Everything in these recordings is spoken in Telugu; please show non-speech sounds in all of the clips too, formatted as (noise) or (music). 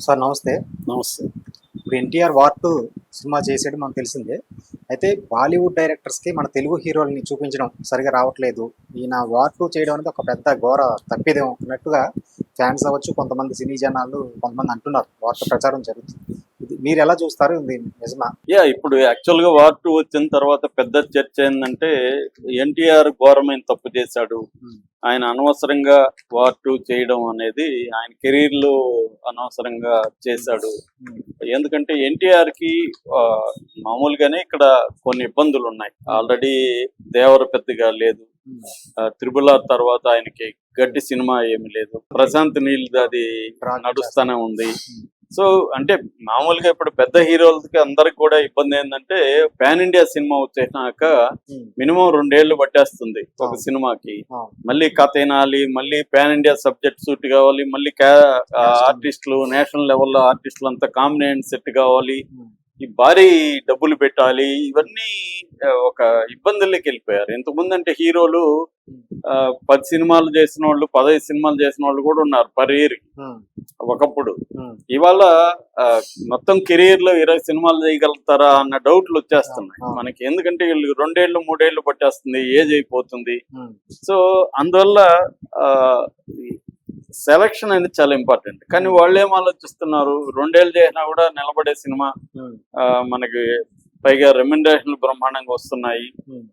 సార్ నమస్తే. నమస్తే. ఇప్పుడు ఎన్టీఆర్ వార్ టూ సినిమా చేసాడు మనకు తెలిసిందే. అయితే బాలీవుడ్ డైరెక్టర్స్కి మన తెలుగు హీరోలని చూపించడం సరిగా రావట్లేదు. ఈయన వార్ టూ చేయడం అనేది ఒక పెద్ద ఘోర తప్పిదేమో అన్నట్టుగా ఫ్యాన్స్ అవ్వచ్చు కొంతమంది సినీ జనాలు కొంతమంది అంటున్నారు. వార్త ప్రచారం జరుగుతుంది. ఇది మీరు ఎలా చూస్తారు నిజమా? యా ఇప్పుడు యాక్చువల్గా వార్ టూ వచ్చిన తర్వాత పెద్ద చర్చ ఏంటంటే ఎన్టీఆర్ ఘోరమైన తప్పు చేశాడు. ఆయన అనవసరంగా వార్ టూ చేయడం అనేది ఆయన కెరీర్లో అనవసరంగా చేశాడు. ఎందుకంటే ఎన్టీఆర్కి మామూలుగానే ఇక్కడ కొన్ని ఇబ్బందులు ఉన్నాయి. ఆల్రెడీ దేవర పెద్దగా లేదు. త్రిబుల్ ఆర్ తర్వాత ఆయనకి గట్టి సినిమా ఏమి లేదు. ప్రశాంత్ నీల్ అది నడుస్తూనే ఉంది. సో అంటే మామూలుగా ఇప్పుడు పెద్ద హీరోలకి అందరికి కూడా ఇబ్బంది ఏంటంటే పాన్ ఇండియా సినిమా వచ్చేసినాక మినిమం రెండేళ్ళు పట్టేస్తుంది ఒక. సినిమాకి. మళ్ళీ కథ వినాలి మళ్ళీ పాన్ ఇండియా సబ్జెక్ట్ సూట్ కావాలి మళ్ళీ ఆర్టిస్టులు నేషనల్ లెవెల్లో ఆర్టిస్టులు అంతా కాంబినేషన్ సెట్ కావాలి. ఈ భారీ డబ్బులు పెట్టాలి ఇవన్నీ ఒక ఇబ్బందుల్లోకి వెళ్ళిపోయారు. ఇంతకుముందు అంటే హీరోలు పది సినిమాలు చేసిన వాళ్ళు పదహైదు సినిమాలు చేసిన వాళ్ళు కూడా ఉన్నారు పర్ ఇయర్. ఒకప్పుడు. ఇవాళ మొత్తం కెరీర్లో ఇరవై సినిమాలు చేయగలుగుతారా అన్న డౌట్లు వచ్చేస్తున్నాయి. మనకి ఎందుకంటే వీళ్ళు రెండేళ్ళు మూడేళ్ళు పట్టేస్తుంది ఏజ్ అయిపోతుంది. సో అందువల్ల సెలక్షన్ అనేది చాలా ఇంపార్టెంట్ కానీ వాళ్ళు ఏం ఆలోచిస్తున్నారు? రెండేళ్ళు చేసినా కూడా నిలబడే సినిమా ఆ, మనకి పైగా రెమ్యునరేషన్లు బ్రహ్మాండంగా వస్తున్నాయి.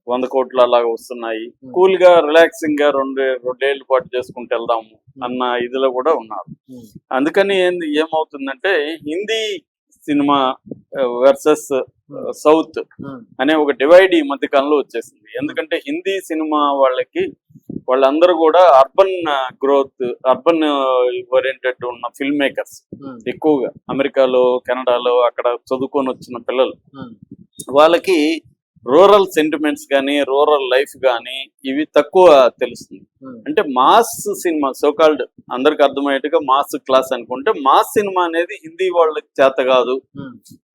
వంద కోట్లు అలాగా వస్తున్నాయి. కూల్గా రిలాక్సింగ్గా రెండు రెండేళ్ళ పాటు చేసుకుంటూ వెళ్దాము అన్న ఇదిలో కూడా ఉన్నారు. అందుకని ఏంది ఏమవుతుందంటే హిందీ సినిమా వర్సెస్ సౌత్ అనే ఒక డివైడ్ ఈ మధ్య కాలంలో వచ్చేసింది. ఎందుకంటే హిందీ సినిమా వాళ్ళకి వాళ్ళందరూ కూడా అర్బన్ గ్రోత్ అర్బన్ ఓరియంటెడ్ ఉన్న ఫిల్మ్ మేకర్స్ ఎక్కువగా అమెరికాలో కెనడాలో అక్కడ చదువుకొని వచ్చిన పిల్లలు. వాళ్ళకి రూరల్ సెంటిమెంట్స్ కానీ రూరల్ లైఫ్ కానీ ఇవి తక్కువ తెలుస్తుంది. అంటే మాస్ సినిమా సోకాల్డ్ అందరికి అర్థమయ్యేట్టుగా మాస్ క్లాస్ అనుకుంటే మాస్ సినిమా అనేది హిందీ వాళ్ళకి చేత కాదు.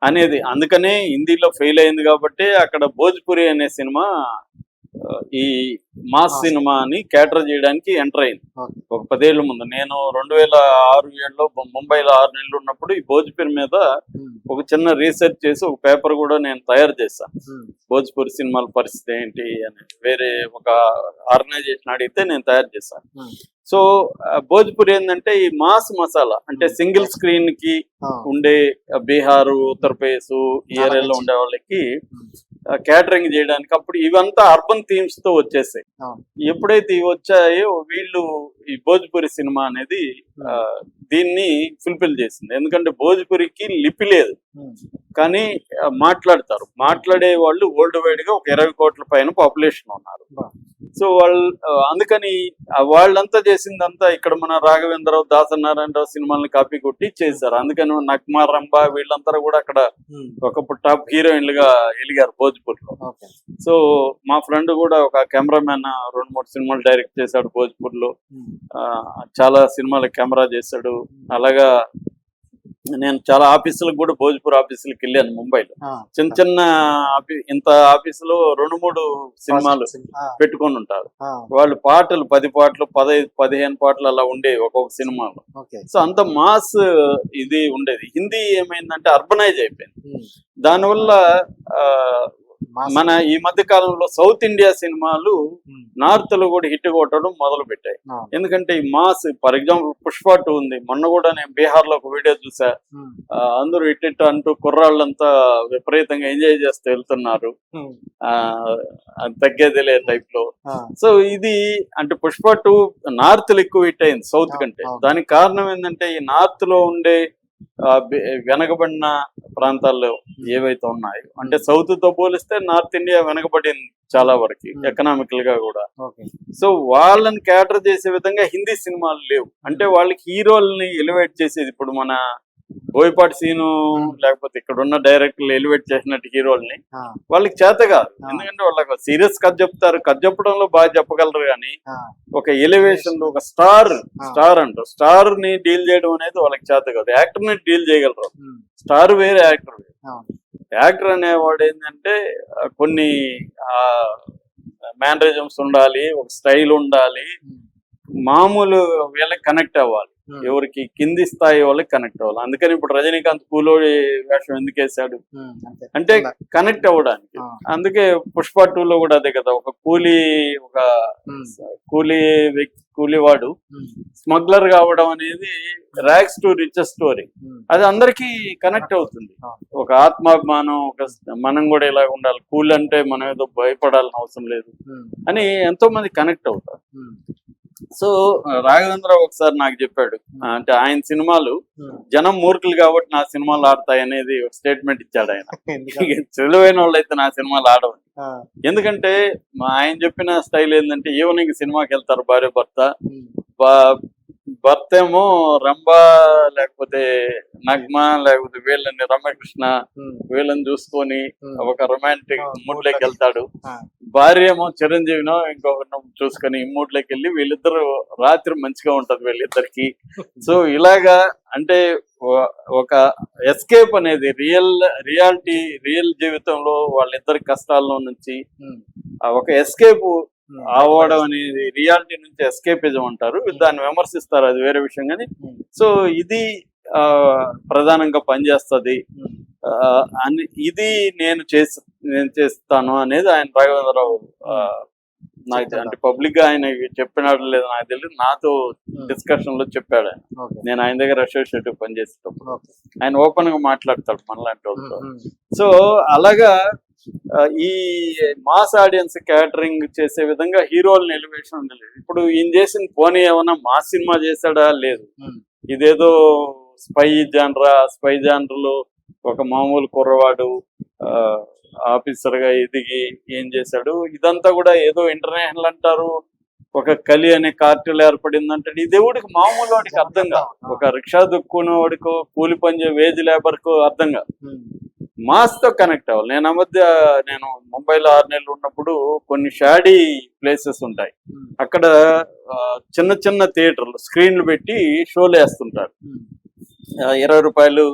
అనేది అందుకనే హిందీలో ఫెయిల్ అయింది కాబట్టి అక్కడ భోజ్పురి అనే సినిమా ఈ మాస్. సినిమాని క్యాటర్ చేయడానికి ఎంటర్ అయింది. ఒక పదేళ్ళ ముందు. నేను రెండు వేల ఆరు ఏడులో ముంబైలో ఆరు నెలలు ఉన్నప్పుడు ఈ భోజ్పురి మీద ఒక చిన్న రీసెర్చ్ చేసి ఒక పేపర్ కూడా నేను తయారు చేశాను భోజ్పురి సినిమాల పరిస్థితి ఏంటి అని వేరే ఒక ఆర్గనైజేషన్ అడిగితే నేను తయారు చేశాను సో భోజ్పురి ఏంటంటే ఈ మాస్ మసాలా అంటే సింగిల్ స్క్రీన్కి ఉండే బీహార్ ఉత్తరప్రదేశ్ ఈ ఏరియాలో. ఉండే వాళ్ళకి క్యాటరింగ్ చేయడానికి. అప్పుడు ఇవంతా అర్బన్ థీమ్స్తో వచ్చేసాయి. ఎప్పుడైతే ఇవి వచ్చాయో వీళ్ళు ఈ భోజ్పురి సినిమా అనేది దీన్ని ఫుల్ఫిల్ చేసింది. ఎందుకంటే భోజ్పురికి లిపి లేదు. కానీ మాట్లాడతారు. మాట్లాడే వాళ్ళు వరల్డ్ వైడ్గా ఒక ఇరవై కోట్ల పైన పాపులేషన్ ఉన్నారు. సో వాళ్ళు అందుకని వాళ్ళంతా చేసిందంతా ఇక్కడ మన రాఘవేంద్రరావు దాసనారాయణరావు సినిమాల్ని కాపీ కొట్టి చేశారు. అందుకని నక్మార్ రంభ వీళ్ళంతా కూడా అక్కడ ఒకప్పుడు టాప్ హీరోయిన్లుగా వెలిగారు భోజ్పూర్లో. ఓకే. సో మా ఫ్రెండ్ కూడా ఒక కెమెరామెన్ రెండు మూడు సినిమాలు డైరెక్ట్ చేశాడు భోజ్పూర్లో. ఆ, చాలా సినిమాల కెమెరా చేశాడు. అలాగా నేను చాలా ఆఫీసులకు కూడా భోజ్పూర్ ఆఫీసులకు వెళ్ళాను ముంబైలో. చిన్న చిన్న ఇంత ఆఫీసులో రెండు మూడు సినిమాలు పెట్టుకొని ఉంటారు. వాళ్ళు పాటలు పది పాటలు పదహైదు పదిహేను పాటలు అలా ఉండేవి ఒక్కొక్క సినిమాలో. సో అంత మాస్ ఇది ఉండేది. హిందీ ఏమైందంటే అర్బనైజ్ అయిపోయింది. దానివల్ల మన ఈ మధ్య కాలంలో సౌత్ ఇండియా సినిమాలు నార్త్లో కూడా హిట్ కొట్టడం మొదలు పెట్టాయి ఎందుకంటే ఈ mass for example Pushpa two ఉంది. మొన్న కూడా నేను బీహార్లో ఒక వీడియో చూసా. అందరూ ఇట్ ఇట్ అంటూ కుర్రాళ్ళంతా విపరీతంగా ఎంజాయ్ చేస్తూ వెళ్తున్నారు. ఆ అది తగ్గేదిలే టైప్లో. సో ఇది అంటే పుష్ప టూ నార్త్లో ఎక్కువ హిట్ అయింది సౌత్ కంటే. దానికి కారణం ఏంటంటే ఈ నార్త్లో ఉండే వెనకబడిన ప్రాంతాల్లో ఏవైతే ఉన్నాయో అంటే సౌత్తో పోలిస్తే నార్త్ ఇండియా వెనకబడింది చాలా వరకు Hmm. ఎకనామికల్గా కూడా సో వాళ్ళని క్యాటర్ చేసే విధంగా హిందీ సినిమాలు లేవు. అంటే వాళ్ళకి హీరోల్ని ఎలివేట్ చేసేది ఇప్పుడు మన బోయపాటి సీను లేకపోతే ఇక్కడ ఉన్న డైరెక్టర్లు ఎలివేట్ చేసినట్టు హీరోల్ని వాళ్ళకి చేత కాదు. ఎందుకంటే వాళ్ళకి సీరియస్ కథ చెప్తారు. కథ చెప్పడంలో బాగా చెప్పగలరు కానీ ఒక ఎలివేషన్ ఒక స్టార్. స్టార్ అంటారు స్టార్ని డీల్ చేయడం అనేది వాళ్ళకి చేత కాదు. యాక్టర్ని డీల్ చేయగలరు. స్టార్ వేరే యాక్టర్ వేరే. యాక్టర్ అనేవాడు ఏంటంటే కొన్ని మేనరిజమ్స్ ఉండాలి ఒక స్టైల్ ఉండాలి. మామూలు వీళ్ళకి కనెక్ట్ అవ్వాలి. ఎవరికి కింది స్థాయి వాళ్ళకి కనెక్ట్ అవ్వాలి. అందుకని ఇప్పుడు రజనీకాంత్ కూలోడి వేషం ఎందుకు వేశాడు? అంతే. అంటే కనెక్ట్ అవ్వడానికి. అందుకే పుష్ప టూ లో కూడా అదే కదా ఒక కూలీ ఒక ఉమ్, కూలీ వ్యక్తి కూలీవాడు స్మగ్లర్ కావడం అనేది ర్యాక్స్ టు రిచ్ స్టోరీ అది అందరికీ కనెక్ట్ అవుతుంది. ఒక ఆత్మాభిమానం ఒక మనం కూడా ఇలా ఉండాలి. కూల్ అంటే మనం ఏదో భయపడాల్సిన అవసరం లేదు అని ఎంతో మంది కనెక్ట్ అవుతారు సో రాఘవేంద్ర ఒకసారి నాకు చెప్పాడు. అంటే ఆయన సినిమాలు. జనం మూర్ఖులు కాబట్టి నా సినిమాలు ఆడతాయి అనేది ఒక స్టేట్మెంట్ ఇచ్చాడు ఆయన? (laughs) తెలివైన వాళ్ళు అయితే నా సినిమాలు ఆడవు. ఎందుకంటే ఆయన చెప్పిన స్టైల్ ఏంటంటే ఈవినింగ్ సినిమాకి వెళ్తారు భార్య భర్త. భర్త ఏమో రంభ లేకపోతే నగ్మ లేకపోతే వీళ్ళని రమ్యకృష్ణ ఉమ్, వీళ్ళని చూసుకొని ఒక రొమాంటిక్ మూడ్లోకి వెళ్తాడు. భార్య ఏమో చిరంజీవినో ఇంకొకరినో చూసుకొని ఈ మూడ్లోకి వెళ్ళి వీళ్ళిద్దరు రాత్రి మంచిగా ఉంటది వీళ్ళిద్దరికి. (laughs) సో ఇలాగా అంటే ఒక ఎస్కేప్ అనేది రియల్ రియాలిటీ రియల్ జీవితంలో వాళ్ళిద్దరి కష్టాల్లో నుంచి ఒక ఎస్కేప్ అవ్వడం అనేది రియాలిటీ నుంచి ఎస్కేపిజం అంటారు. దాన్ని విమర్శిస్తారు అది వేరే విషయం కానీ. సో ఇది ఆ, ప్రధానంగా పనిచేస్తుంది. అని ఇది నేను చేసి నేను చేస్తాను అనేది ఆయన రాఘవేంద్రరావు నాకు అంటే పబ్లిక్గా ఆయన చెప్పినాడు లేదు నాకు తెలియదు నాతో డిస్కషన్లో చెప్పాడు ఆయన. నేను ఆయన దగ్గర అసోసియేటివ్ పనిచేసేటప్పుడు. ఆయన ఓపెన్గా మాట్లాడతాడు మనలాంటి వాళ్ళతో. సో అలాగా ఈ మాస్ ఆడియన్స్ క్యాటరింగ్ చేసే విధంగా హీరోలను ఎలివేషన్ ఉండలేదు. ఇప్పుడు ఈయన చేసిన పోనీ ఏమన్నా మాస్ సినిమా చేశాడా? లేదు. ఇదేదో స్పై జానరా స్పై జానర్లో ఒక మామూలు కుర్రవాడు ఆఫీసర్గా ఎదిగి ఏం చేశాడు? ఇదంతా కూడా ఏదో ఇంటర్నేషనల్ అంటారు. ఒక కలి అనే కార్టెల్ ఏర్పడింది అంటాడు ఇది ఎవడికి మామూలు వాడికి అర్థం కాదు. ఒక రిక్షా దుక్కునే వాడికో కూలి పని వేజ్ లేబర్కు అర్థం కాదు. ఉమ్, మాస్తో కనెక్ట్ అవ్వాలి. నేను ఆ మధ్య నేను ముంబైలో ఆరు నెలలు ఉన్నప్పుడు కొన్ని షాడీ ప్లేసెస్ ఉంటాయి. అక్కడ చిన్న చిన్న థియేటర్లు స్క్రీన్లు పెట్టి షోలు వేస్తుంటారు. ఇరవై రూపాయలు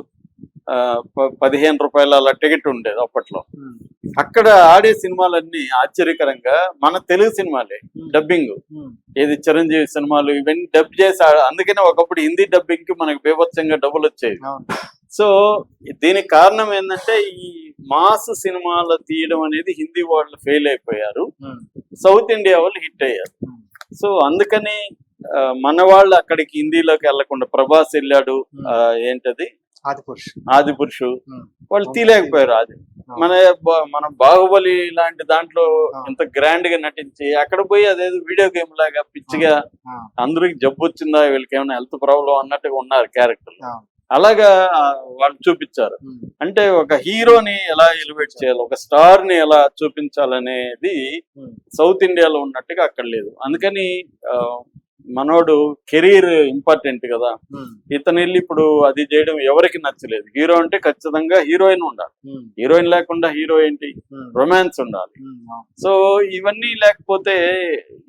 పదిహేను రూపాయలు అలా టికెట్ ఉండేది అప్పట్లో. అక్కడ ఆడే సినిమాలన్నీ ఆశ్చర్యకరంగా మన తెలుగు సినిమాలే డబ్బింగ్. ఏది చిరంజీవి సినిమాలు ఇవన్నీ డబ్ చేసి అందుకనే ఒకప్పుడు హిందీ డబ్బింగ్కి మనకు బీభత్సంగా డబ్బులు అవును. సో దీనికి కారణం ఏంటంటే ఈ మాస్ సినిమాలు తీయడం అనేది హిందీ వాళ్ళు ఫెయిల్ అయిపోయారు. ఉమ్, సౌత్ ఇండియా వాళ్ళు హిట్ అయ్యారు. ఉమ్, సో అందుకని మన వాళ్ళు అక్కడికి హిందీలోకి వెళ్ళకుండా ప్రభాస్ వెళ్ళాడు ఆ, ఏంటది? ఆది పురుష్ ఆది పురుషు ఉమ్, వాళ్ళు తీయలేకపోయారు అది. మన మన బాహుబలి లాంటి దాంట్లో. ఇంత గ్రాండ్గా నటించి అక్కడ పోయి అదేదో వీడియో గేమ్ లాగా పిచ్చిగా అందరికి జబ్బు వచ్చిందా వీళ్ళకి ఏమైనా హెల్త్ ప్రాబ్లం అన్నట్టుగా ఉన్నారు క్యారెక్టర్ ఆ, అలాగా వాళ్ళు చూపించారు. అంటే ఒక హీరోని ఎలా ఎలివేట్ చేయాలి ఒక స్టార్ని ఎలా చూపించాలనేది సౌత్ ఇండియాలో ఉన్నట్టుగా అక్కడ లేదు. అందుకని మనోడు కెరీర్ ఇంపార్టెంట్ కదా. ఇతను వెళ్ళి ఇప్పుడు అది చేయడం ఎవరికి నచ్చలేదు. హీరో అంటే ఖచ్చితంగా హీరోయిన్ ఉండాలి. హీరోయిన్ లేకుండా హీరో ఏంటి? రొమాన్స్ ఉండాలి. సో ఇవన్నీ లేకపోతే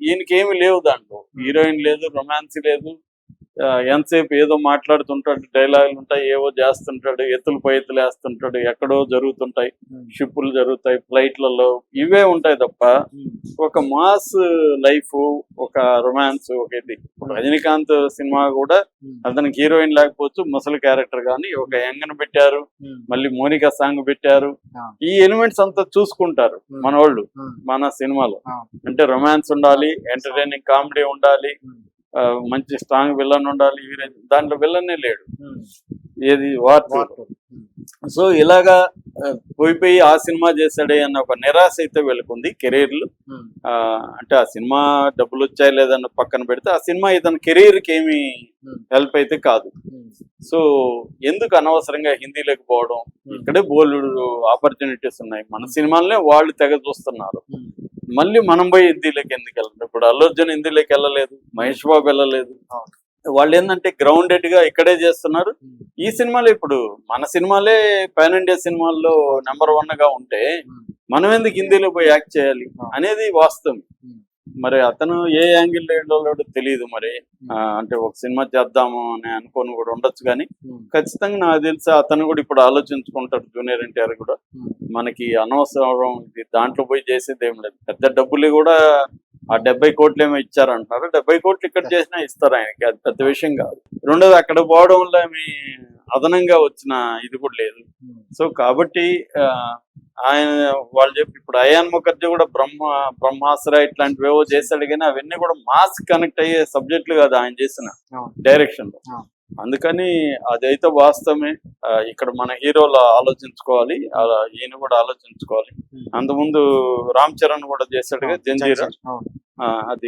ఈయనకి ఏమి లేవు దాంట్లో. హీరోయిన్ లేదు రొమాన్స్ లేదు. ఎంతసేపు ఏదో మాట్లాడుతుంటాడు డైలాగులు ఉంటాయి ఏవో చేస్తుంటాడు ఎత్తులు పై ఎత్తులు వేస్తుంటాడు ఎక్కడో జరుగుతుంటాయి ఉమ్, షిప్పులు జరుగుతాయి ఫ్లైట్లలో ఇవే ఉంటాయి తప్ప ఉమ్, ఒక మాస్ లైఫ్ ఒక రొమాన్స్ ఒక ఇది. రజనీకాంత్ సినిమా కూడా అతనికి హీరోయిన్ లేకపోవచ్చు ముసలి క్యారెక్టర్ కానీ ఒక యంగ్ పెట్టారు మళ్ళీ మోనికా సాంగ్ పెట్టారు. ఈ ఎలిమెంట్స్ అంతా చూసుకుంటారు మన వాళ్ళు మన సినిమాలో. అంటే రొమాన్స్ ఉండాలి ఎంటర్టైనింగ్ కామెడీ ఉండాలి మంచి స్ట్రాంగ్ విలన్ ఉండాలి హీరోయిన్ దాంట్లో విలనే లేడు. ఉమ్, ఏది? వార్. ఉమ్, సో ఇలాగా ఆ, పోయి పోయి ఆ సినిమా చేశాడే అన్న ఒక నిరాశ అయితే వెలుకుంది కెరీర్లో ఉమ్, ఆ, అంటే ఆ సినిమా డబ్బులు వచ్చాయి లేదన్న పక్కన పెడితే ఆ సినిమా ఇతని కెరీర్కి ఏమి హెల్ప్ అయితే కాదు. సో ఎందుకు అనవసరంగా హిందీలోకి పోవడం? ఇక్కడే బోల్డ్ ఆపర్చునిటీస్ ఉన్నాయి. మన సినిమాలనే వాళ్ళు తెగ చూస్తున్నారు. మళ్ళీ మనం పోయి హిందీలోకి ఎందుకు వెళ్ళడం ఇప్పుడు అల్లు అర్జున్ హిందీలోకి వెళ్ళలేదు మహేష్ బాబు వెళ్ళలేదు. వాళ్ళు ఏంటంటే గ్రౌండెడ్గా ఇక్కడే చేస్తున్నారు. ఈ సినిమాలు ఇప్పుడు మన సినిమాలే పాన్ ఇండియా సినిమాల్లో నెంబర్ వన్గా ఉంటే మనం ఎందుకు హిందీలో పోయి యాక్ట్ చేయాలి. అనేది వాస్తవం. మరి అతను ఏ యాంగిల్ వెళ్ళాడో తెలియదు మరి. ఆ, అంటే ఒక సినిమా చేద్దాము అని అనుకోని కూడా ఉండొచ్చు కానీ ఉమ్, ఖచ్చితంగా నాకు తెలిసి అతను కూడా ఇప్పుడు ఆలోచించుకుంటాడు జూనియర్ ఎన్టీఆర్ కూడా. ఉమ్, మనకి అనవసరం ఇది దాంట్లో పోయి చేసేది ఏం లేదు. పెద్ద డబ్బులు కూడా ఆ డెబ్బై కోట్లు ఏమో ఇచ్చారంటున్నారు. డెబ్బై కోట్లు ఇక్కడ చేసినా ఇస్తారు ఆయనకి. అది పెద్ద విషయం కాదు. రెండోది అక్కడ పోవడం వల్ల ఏమి అదనంగా వచ్చిన ఇది కూడా లేదు. సో కాబట్టి ఆ, ఆయన వాళ్ళు చెప్పి ఇప్పుడు అయాన్ ముఖర్జీ కూడా బ్రహ్మ బ్రహ్మాస్త్ర ఇట్లాంటివి ఏవో చేశాడు కానీ అవన్నీ కూడా మాస్ కనెక్ట్ అయ్యే సబ్జెక్టులు కాదు ఆయన చేసిన. డైరెక్షన్లో. అందుకని అదైతే వాస్తవమే. ఇక్కడ మన హీరోలు ఆలోచించుకోవాలి. ఈయన కూడా ఆలోచించుకోవాలి. అంతకుముందు రామ్ చరణ్ కూడా చేశాడు కదా జంజీరా. అది.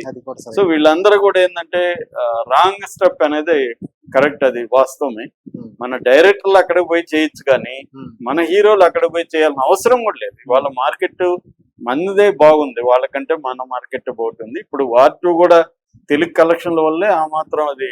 సో వీళ్ళందరూ కూడా ఏంటంటే రాంగ్ స్టెప్ అనేది కరెక్ట్ అది వాస్తవమే. మన డైరెక్టర్లు అక్కడికి పోయి చేయొచ్చు కానీ మన హీరోలు అక్కడ పోయి చేయాల్సిన అవసరం కూడా లేదు. వాళ్ళ మార్కెట్ మనదే బాగుంది. వాళ్ళకంటే మన మార్కెట్ బాగుంటుంది. ఇప్పుడు వార్ టూ కూడా తెలుగు కలెక్షన్ల వల్లే ఆ మాత్రం అది